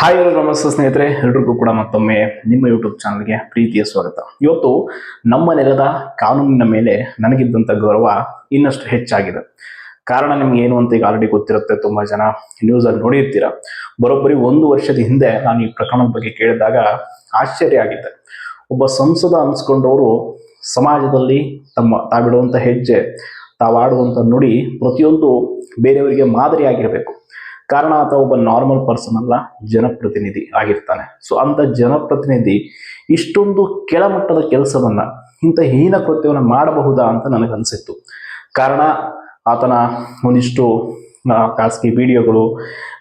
Hi ಎಲ್ಲರೂ ನಮಸ್ತೆ ಸ್ನೇಹಿತರೆ, ಎಲ್ರಿಗೂ ಕೂಡ ಮತ್ತೊಮ್ಮೆ ನಿಮ್ಮ ಯೂಟ್ಯೂಬ್ ಚಾನಲ್ಗೆ ಪ್ರೀತಿಯ ಸ್ವಾಗತ. ಇವತ್ತು ನಮ್ಮ ನೆಲದ ಕಾನೂನಿನ ಮೇಲೆ ನನಗಿದ್ದಂಥ ಗೌರವ ಇನ್ನಷ್ಟು ಹೆಚ್ಚಾಗಿದೆ. ಕಾರಣ ನಿಮ್ಗೆ ಏನು ಅಂತ ಈಗ ಆಲ್ರೆಡಿ ಗೊತ್ತಿರುತ್ತೆ, ತುಂಬಾ ಜನ ನ್ಯೂಸಲ್ಲಿ ನೋಡಿರ್ತೀರ. ಬರೋಬ್ಬರಿ ಒಂದು ವರ್ಷದ ಹಿಂದೆ ನಾನು ಈ ಪ್ರಕರಣದ ಬಗ್ಗೆ ಕೇಳಿದಾಗ ಆಶ್ಚರ್ಯ ಆಗಿದೆ ಒಬ್ಬ ಸಂಸದ ಅನ್ಸ್ಕೊಂಡವರು ಸಮಾಜದಲ್ಲಿ ತಮ್ಮ ತಾವಿಡುವಂಥ ಹೆಜ್ಜೆ ತಾವಾಡುವಂಥ ನುಡಿ ಪ್ರತಿಯೊಂದು ಬೇರೆಯವರಿಗೆ ಮಾದರಿಯಾಗಿರಬೇಕು. ಕಾರಣ ಆತ ಒಬ್ಬ ನಾರ್ಮಲ್ ಪರ್ಸನ್ ಅಲ್ಲ, ಜನಪ್ರತಿನಿಧಿ ಆಗಿರ್ತಾನೆ. ಸೊ ಅಂತ ಜನಪ್ರತಿನಿಧಿ ಇಷ್ಟೊಂದು ಕೆಳಮಟ್ಟದ ಕೆಲಸವನ್ನ, ಇಂಥ ಹೀನ ಕೃತ್ಯವನ್ನು ಮಾಡಬಹುದಾ ಅಂತ ನನಗನ್ಸಿತ್ತು. ಕಾರಣ, ಆತನ ಒಂದಿಷ್ಟು ಖಾಸಗಿ ವಿಡಿಯೋಗಳು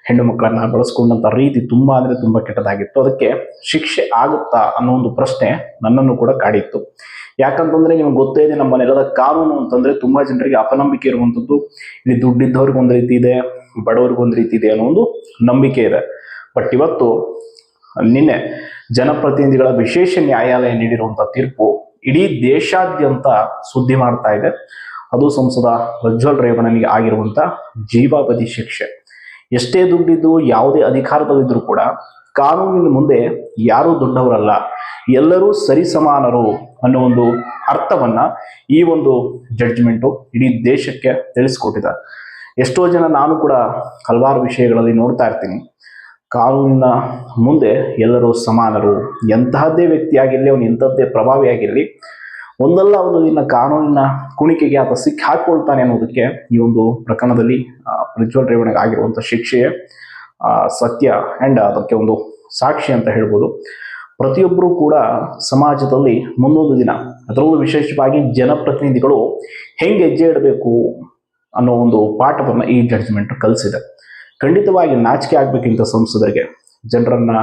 ಹೆಣ್ಣು ಮಕ್ಕಳನ್ನ ಬಳಸ್ಕೊಂಡಂಥ ರೀತಿ ತುಂಬಾ ಅಂದ್ರೆ ತುಂಬಾ ಕೆಟ್ಟದಾಗಿತ್ತು. ಅದಕ್ಕೆ ಶಿಕ್ಷೆ ಆಗುತ್ತಾ ಅನ್ನೋ ಒಂದು ಪ್ರಶ್ನೆ ನನ್ನನ್ನು ಕೂಡ ಕಾಡಿತ್ತು. ಯಾಕಂತಂದ್ರೆ ನಿಮ್ಗೆ ಗೊತ್ತೇ ಇದೆ, ನಮ್ಮ ನೆಲದ ಕಾನೂನು ಅಂತಂದ್ರೆ ತುಂಬಾ ಜನರಿಗೆ ಅಪನಂಬಿಕೆ ಇರುವಂಥದ್ದು. ಇಲ್ಲಿ ದುಡ್ಡಿದ್ದವ್ರಿಗೆ ಒಂದು ರೀತಿ ಇದೆ ಬಡವ್ರಿಗೆ ಒಂದು ರೀತಿ ಇದೆ ಅನ್ನೋ ಒಂದು ನಂಬಿಕೆ ಇದೆ. ಬಟ್ ಇವತ್ತು ನಿನ್ನೆ ಜನಪ್ರತಿನಿಧಿಗಳ ವಿಶೇಷ ನ್ಯಾಯಾಲಯ ನೀಡಿರುವಂತಹ ತೀರ್ಪು ಇಡೀ ದೇಶಾದ್ಯಂತ ಸುದ್ದಿ ಮಾಡ್ತಾ ಇದೆ. ಅದು ಸಂಸದ ಪ್ರಜ್ವಲ್ ರೇವಣ್ಣನಿಗೆ ಆಗಿರುವಂತ ಜೀವಾವಧಿ ಶಿಕ್ಷೆ. ಎಷ್ಟೇ ದುಡ್ಡಿದ್ದು ಯಾವುದೇ ಅಧಿಕಾರದಲ್ಲಿದ್ದರೂ ಕೂಡ ಕಾನೂನಿನ ಮುಂದೆ ಯಾರೂ ದೊಡ್ಡವರಲ್ಲ. ಎಲ್ಲರೂ ಸರಿಸಮಾನರು ಅನ್ನೋ ಒಂದು ಅರ್ಥವನ್ನ ಈ ಒಂದು ಜಡ್ಜ್ಮೆಂಟು ಇಡೀ ದೇಶಕ್ಕೆ ತಿಳಿಸ್ಕೊಟ್ಟಿದೆ ಎಷ್ಟೋ ಜನ ನಾನು ಕೂಡ ಹಲವಾರು ವಿಷಯಗಳಲ್ಲಿ ನೋಡ್ತಾ ಇರ್ತೀನಿ. ಕಾನೂನಿನ ಮುಂದೆ ಎಲ್ಲರೂ ಸಮಾನರು, ಎಂತಹದ್ದೇ ವ್ಯಕ್ತಿಯಾಗಿರಲಿ, ಅವನು ಎಂಥದ್ದೇ ಪ್ರಭಾವಿಯಾಗಿರಲಿ, ಒಂದಲ್ಲ ಒಂದು ದಿನ ಕಾನೂನಿನ ಕುಣಿಕೆಗೆ ಆತ ಸಿಕ್ಕಿ ಹಾಕ್ಕೊಳ್ತಾನೆ ಅನ್ನೋದಕ್ಕೆ ಈ ಒಂದು ಪ್ರಕರಣದಲ್ಲಿ ಪ್ರಜ್ವಲ್ ರೇವಣಿಗೆ ಆಗಿರುವಂಥ ಶಿಕ್ಷೆಯೇ ಸತ್ಯ ಆ್ಯಂಡ್ ಅದಕ್ಕೆ ಒಂದು ಸಾಕ್ಷಿ ಅಂತ ಹೇಳ್ಬೋದು. ಪ್ರತಿಯೊಬ್ಬರೂ ಕೂಡ ಸಮಾಜದಲ್ಲಿ ಮುಂದೊಂದು ದಿನ, ಅದರಲ್ಲೂ ವಿಶೇಷವಾಗಿ ಜನಪ್ರತಿನಿಧಿಗಳು ಹೆಂಗೆ ಹೆಜ್ಜೆ ಇಡಬೇಕು ಅನ್ನೋ ಒಂದು ಪಾಠವನ್ನು ಈ ಜಡ್ಜ್ಮೆಂಟ್ ಕಲಿಸಿದೆ. ಖಂಡಿತವಾಗಿ ನಾಚಿಕೆ ಆಗ್ಬೇಕಿಂತ ಸಂಸದರಿಗೆ, ಜನರನ್ನ,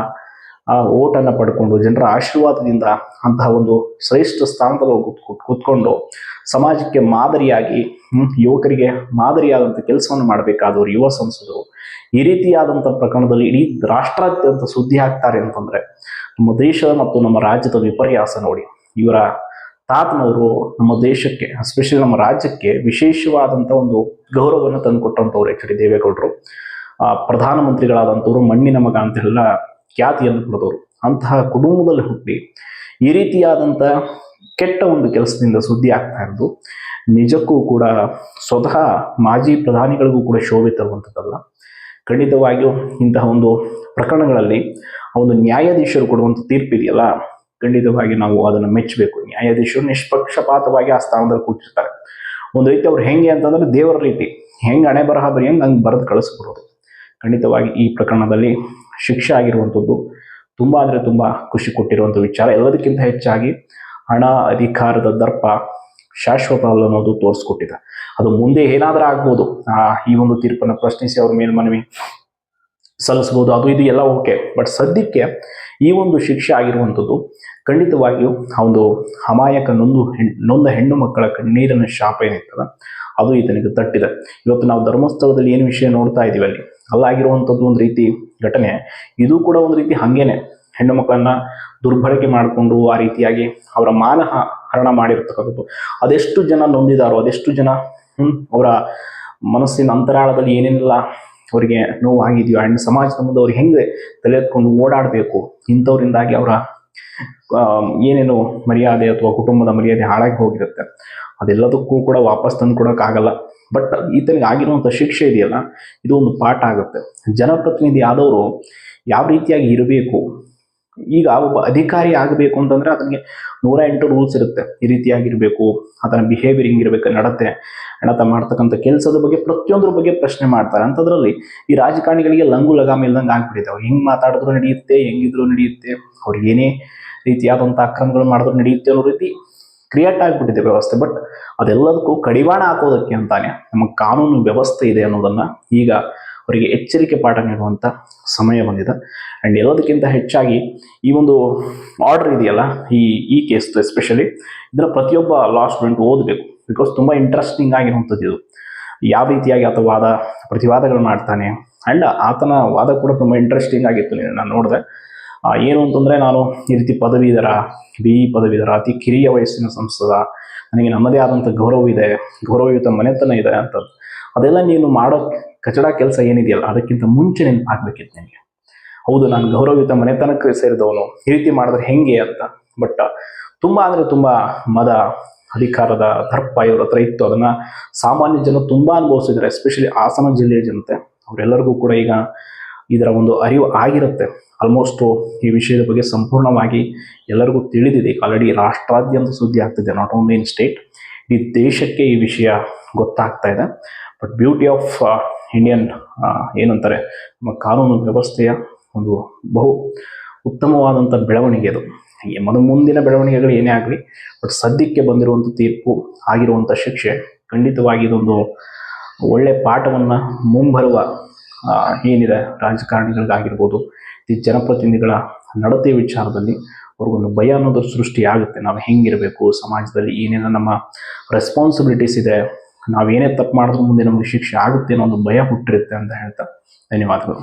ಆ, ಓಟನ್ನು ಪಡ್ಕೊಂಡು, ಜನರ ಆಶೀರ್ವಾದದಿಂದ ಅಂತಹ ಒಂದು ಶ್ರೇಷ್ಠ ಸ್ಥಾನದಲ್ಲಿ ಕೂತ್ಕೊಂಡು ಸಮಾಜಕ್ಕೆ ಮಾದರಿಯಾಗಿ ಯುವಕರಿಗೆ ಮಾದರಿಯಾದಂಥ ಕೆಲಸವನ್ನು ಮಾಡಬೇಕಾದವರು ಯುವ ಸಂಸದರು. ಈ ರೀತಿಯಾದಂಥ ಪ್ರಕರಣದಲ್ಲಿ ಇಡೀ ರಾಷ್ಟ್ರಾದ್ಯಂತ ಸುದ್ದಿ ಆಗ್ತಾರೆ ಅಂತಂದ್ರೆ, ನಮ್ಮ ದೇಶ ಮತ್ತು ನಮ್ಮ ರಾಜ್ಯದ ವಿಪರ್ಯಾಸ ನೋಡಿ. ಇವರ ತಾತನವರು ನಮ್ಮ ದೇಶಕ್ಕೆ ಎಸ್ಪೆಷಲಿ ನಮ್ಮ ರಾಜ್ಯಕ್ಕೆ ವಿಶೇಷವಾದಂಥ ಒಂದು ಗೌರವವನ್ನು ತಂದುಕೊಟ್ಟಂಥವ್ರು ಎಚ್ ಡಿ ದೇವೇಗೌಡರು. ಆ, ಪ್ರಧಾನಮಂತ್ರಿಗಳಾದಂಥವ್ರು ಮಣ್ಣಿನ ಮಗ ಅಂತೆಲ್ಲ ಖ್ಯಾತಿಯನ್ನು ಪಡೆದವರು. ಅಂತಹ ಕುಟುಂಬದಲ್ಲಿ ಹುಟ್ಟಿ ಈ ರೀತಿಯಾದಂಥ ಕೆಟ್ಟ ಒಂದು ಕೆಲಸದಿಂದ ಸುದ್ದಿ ಆಗ್ತಾ ಇರೋದು. ನಿಜಕ್ಕೂ ಕೂಡ ಸ್ವತಃ ಮಾಜಿ ಪ್ರಧಾನಿಗಳಿಗೂ ಕೂಡ ಶೋಭೆ ತರುವಂಥದ್ದಲ್ಲ ಖಂಡಿತವಾಗಿಯೂ ಇಂತಹ ಒಂದು ಪ್ರಕರಣಗಳಲ್ಲಿ ಒಂದು ನ್ಯಾಯಾಧೀಶರು ಕೊಡುವಂಥ ತೀರ್ಪಿದೆಯಲ್ಲ ಖಂಡಿತವಾಗಿ ನಾವು ಅದನ್ನು ಮೆಚ್ಚಬೇಕು. ನ್ಯಾಯಾಧೀಶರು ನಿಷ್ಪಕ್ಷಪಾತವಾಗಿ ಆ ಸ್ಥಾನದಲ್ಲಿ ಕೂತಿರ್ತಾರೆ. ಒಂದು ರೀತಿ ಅವ್ರು ಹೆಂಗೆ ಅಂತಂದ್ರೆ ದೇವರ ರೀತಿ. ಹೆಂಗೆ ಹಣೆ ಬರಹ ಬರೀ ಹಂಗೆ ನಂಗೆ ಬರೆದು ಕಳಿಸ್ಬಿಡೋದು. ಖಂಡಿತವಾಗಿ ಈ ಪ್ರಕರಣದಲ್ಲಿ ಶಿಕ್ಷೆ ಆಗಿರುವಂಥದ್ದು ತುಂಬ ಅಂದರೆ ತುಂಬ ಖುಷಿ ಕೊಟ್ಟಿರುವಂಥ ವಿಚಾರ. ಎಲ್ಲದಕ್ಕಿಂತ ಹೆಚ್ಚಾಗಿ ಹಣ ಅಧಿಕಾರದ ದರ್ಪ ಶಾಶ್ವತ ಅಲ್ಲ ಅನ್ನೋದು ತೋರಿಸ್ಕೊಟ್ಟಿದೆ. ಅದು ಮುಂದೆ ಏನಾದರೂ ಆಗ್ಬೋದು. ಆ, ಈ ಒಂದು ತೀರ್ಪನ್ನು ಪ್ರಶ್ನಿಸಿ ಅವ್ರ ಮೇಲ್ಮನವಿ ಸಲ್ಲಿಸ್ಬೋದು. ಅದು ಇದು ಎಲ್ಲ ಓಕೆ. ಬಟ್ ಸದ್ಯಕ್ಕೆ ಈ ಒಂದು ಶಿಕ್ಷೆ ಆಗಿರುವಂಥದ್ದು ಖಂಡಿತವಾಗಿಯೂ ಆ ಒಂದು ಅಮಾಯಕ ನೊಂದು ಹೆಣ್, ನೊಂದ ಹೆಣ್ಣು ಮಕ್ಕಳ ಕಣ್ಣೀರಿನ ಶಾಪ ಏನಿರ್ತದ, ಅದು ಈತನಿಗೆ ತಟ್ಟಿದೆ. ಇವತ್ತು ನಾವು ಧರ್ಮಸ್ಥಳದಲ್ಲಿ ಏನು ವಿಷಯ ನೋಡ್ತಾ ಇದ್ದೀವಿ ಅಲ್ಲಿ? ಅಲ್ಲಾಗಿರುವಂಥದ್ದು ಒಂದು ರೀತಿ ಘಟನೆ. ಇದು ಕೂಡ ಒಂದು ರೀತಿ ಹಂಗೇನೆ. ಹೆಣ್ಣು ಮಕ್ಕಳನ್ನ ದುರ್ಬಳಕೆ ಮಾಡಿಕೊಂಡು ಆ ರೀತಿಯಾಗಿ ಅವರ ಮಾನ ಹರಣ ಮಾಡಿರ್ತಕ್ಕಂಥದ್ದು. ಅದೆಷ್ಟು ಜನ ನೊಂದಿದಾರೋ, ಅದೆಷ್ಟು ಜನ ಅವರ ಮನಸ್ಸಿನ ಅಂತರಾಳದಲ್ಲಿ ಏನೇನೆಲ್ಲ ಅವರಿಗೆ ನೋವಾಗಿದೆಯೋ ಆ್ಯಂಡ್ ಸಮಾಜದ ಮುಂದೆ ಅವ್ರು ಹೆಂಗೆ ತಲೆ ಎತ್ಕೊಂಡು ಓಡಾಡಬೇಕು ಇಂಥವರಿಂದಾಗಿ ಅವರ ಏನೇನು ಮರ್ಯಾದೆ ಅಥವಾ ಕುಟುಂಬದ ಮರ್ಯಾದೆ ಹಾಳಾಗಿ ಹೋಗಿರುತ್ತೆ. ಅದೆಲ್ಲದಕ್ಕೂ ಕೂಡ ವಾಪಸ್ ತಂದು ಕೊಡೋಕ್ಕಾಗಲ್ಲ ಬಟ್ ಈತನಿಗೆ ಆಗಿರುವಂಥ ಶಿಕ್ಷೆ ಇದೆಯಲ್ಲ, ಇದು ಒಂದು ಪಾಠ ಆಗುತ್ತೆ. ಜನಪ್ರತಿನಿಧಿ ಆದವರು ಯಾವ ರೀತಿಯಾಗಿ ಇರಬೇಕು? ಈಗ ಒಬ್ಬ ಅಧಿಕಾರಿ ಆಗಬೇಕು ಅಂತಂದ್ರೆ ಅದಕ್ಕೆ ನೂರ ಎಂಟು ರೂಲ್ಸ್ ಇರುತ್ತೆ. ಈ ರೀತಿಯಾಗಿರಬೇಕು, ಅದನ್ನ ಬಿಹೇವಿಯರ್ ಹಿಂಗಿರ್ಬೇಕು ನಡತೆ, ನಡತ ಮಾಡ್ತಕ್ಕಂಥ ಕೆಲಸದ ಬಗ್ಗೆ ಪ್ರತಿಯೊಂದ್ರ ಬಗ್ಗೆ ಪ್ರಶ್ನೆ ಮಾಡ್ತಾರೆ. ಅಂಥದ್ರಲ್ಲಿ ಈ ರಾಜಕಾರಣಿಗಳಿಗೆ ಲಂಗು ಲಗಾಮ ಇಲ್ದಂಗೆ ಆಗ್ಬಿಟ್ಟಿದೆ ಅವ್ರು ಹೆಂಗ್ ಮಾತಾಡಿದ್ರು ನಡೆಯುತ್ತೆ, ಹೆಂಗಿದ್ರು ನಡೆಯುತ್ತೆ, ಅವ್ರು ಏನೇ ರೀತಿಯಾದಂಥ ಅಕ್ರಮಗಳು ಮಾಡಿದ್ರು ನಡೆಯುತ್ತೆ ಅನ್ನೋ ರೀತಿ ಕ್ರಿಯೇಟ್ ಆಗಿಬಿಟ್ಟಿದೆ ವ್ಯವಸ್ಥೆ. ಬಟ್ ಅದೆಲ್ಲದಕ್ಕೂ ಕಡಿವಾಣ ಹಾಕೋದಕ್ಕೆ ಅಂತಾನೆ ನಮ್ಮ ಕಾನೂನು ವ್ಯವಸ್ಥೆ ಇದೆ ಅನ್ನೋದನ್ನ ಈಗ ಅವರಿಗೆ ಎಚ್ಚರಿಕೆ ಪಾಠ ನೀಡುವಂಥ ಸಮಯ ಬಂದಿದೆ. ಆ್ಯಂಡ್ ಎಲ್ಲದಕ್ಕಿಂತ ಹೆಚ್ಚಾಗಿ ಈ ಒಂದು ಆರ್ಡರ್ ಇದೆಯಲ್ಲ, ಈ ಈ ಕೇಸ್ ಎಸ್ಪೆಷಲಿ ಇದರ ಪ್ರತಿಯೊಬ್ಬ ಲಾ ಸ್ಟೂಡೆಂಟ್ ಓದಬೇಕು. ಬಿಕಾಸ್ ತುಂಬ ಇಂಟ್ರೆಸ್ಟಿಂಗ್ ಆಗಿರುವಂಥದ್ದು ಇದು. ಯಾವ ರೀತಿಯಾಗಿ ಆತ ವಾದ, ಪ್ರತಿವಾದಗಳು ಮಾಡ್ತಾನೆ. ಆ್ಯಂಡ್ ಆತನ ವಾದ ಕೂಡ ತುಂಬ ಇಂಟ್ರೆಸ್ಟಿಂಗ್ ಆಗಿತ್ತು ನೀನು ನೋಡಿದೆ. ಏನು ಅಂತಂದರೆ ನಾನು ಈ ರೀತಿ ಪದವೀಧರ, ಬಿ ಇ ಪದವೀಧರ, ಅತಿ ಕಿರಿಯ ವಯಸ್ಸಿನ ಸಂಸದ, ನನಗೆ ನಮ್ಮದೇ ಆದಂಥ ಗೌರವ ಇದೆ. ಗೌರವಯುತ ಮನೆತನ ಇದೆ ಅಂತ ಅದೆಲ್ಲ ನೀನು ಮಾಡೋ ಕಚಡ ಕೆಲಸ ಏನಿದೆಯಲ್ಲ, ಅದಕ್ಕಿಂತ ಮುಂಚೆ ನೆನಪು ಹಾಕ್ಬೇಕಿತ್ತು ನಿನಗೆ. ಹೌದು, ನಾನು ಗೌರವಯುತ ಮನೆತನಕ್ಕೆ ಸೇರಿದವನು. ಈ ರೀತಿ ಮಾಡಿದ್ರೆ ಹೆಂಗೆ ಅಂತ. ಬಟ್ ತುಂಬ ಅಂದ್ರೆ ತುಂಬಾ ಮದ ಅಧಿಕಾರದ ದರ್ಪ ಇವ್ರ ಹತ್ರ ಇತ್ತು. ಅದನ್ನ ಸಾಮಾನ್ಯ ಜನ ತುಂಬಾ ಅನುಭವಿಸಿದ್ದಾರೆ ಎಸ್ಪೆಷಲಿ ಹಾಸನ ಜಿಲ್ಲೆಯ ಜನತೆ. ಅವರೆಲ್ಲರಿಗೂ ಕೂಡ ಈಗ ಇದರ ಒಂದು ಅರಿವು ಆಗಿರುತ್ತೆ. ಆಲ್ಮೋಸ್ಟ್ ಈ ವಿಷಯದ ಬಗ್ಗೆ ಸಂಪೂರ್ಣವಾಗಿ ಎಲ್ಲರಿಗೂ ತಿಳಿದಿದೆ. ಆಲ್ರೆಡಿ ರಾಷ್ಟ್ರಾದ್ಯಂತ ಸುದ್ದಿ ಆಗ್ತಿದೆ ನಾಟ್ ಓನ್ಲಿ ಇನ್ ಸ್ಟೇಟ್ ಈ ದೇಶಕ್ಕೆ ಈ ವಿಷಯ ಗೊತ್ತಾಗ್ತಾ ಇದೆ. ಬಟ್ ಬ್ಯೂಟಿ ಆಫ್ ಇಂಡಿಯನ್ ಏನಂತಾರೆ, ನಮ್ಮ ಕಾನೂನು ವ್ಯವಸ್ಥೆಯ ಒಂದು ಬಹು ಉತ್ತಮವಾದಂಥ ಬೆಳವಣಿಗೆ ಅದು. ಮನು ಮುಂದಿನ ಬೆಳವಣಿಗೆಗಳು ಏನೇ ಆಗಲಿ ಬಟ್ ಸದ್ಯಕ್ಕೆ ಬಂದಿರುವಂಥ ತೀರ್ಪು ಆಗಿರುವಂಥ ಶಿಕ್ಷೆ ಖಂಡಿತವಾಗಿ ಇದೊಂದು ಒಳ್ಳೆ ಪಾಠವನ್ನು ಮುಂಬರುವ ಏನಿದೆ ರಾಜಕಾರಣಿಗಳಿಗಾಗಿರ್ಬೋದು ಈ ಜನಪ್ರತಿನಿಧಿಗಳ ನಡತೆ ವಿಚಾರದಲ್ಲಿ ಅವ್ರಿಗೊಂದು ಭಯ ಅನ್ನೋದು ಸೃಷ್ಟಿಯಾಗುತ್ತೆ. ನಾವು ಹೆಂಗಿರಬೇಕು, ಸಮಾಜದಲ್ಲಿ ಏನೇನೋ ನಮ್ಮ ರೆಸ್ಪಾನ್ಸಿಬಿಲಿಟೀಸ್ ಇದೆ ನಾವೇನೇ ತಪ್ಪು ಮಾಡಿದ್ರು ಮುಂದೆ ನಮಗೆ ಶಿಕ್ಷೆ ಆಗುತ್ತೆ ಅನ್ನೋ ಒಂದು ಭಯ ಹುಟ್ಟಿರುತ್ತೆ ಅಂತ ಹೇಳ್ತಾ ಧನ್ಯವಾದಗಳು.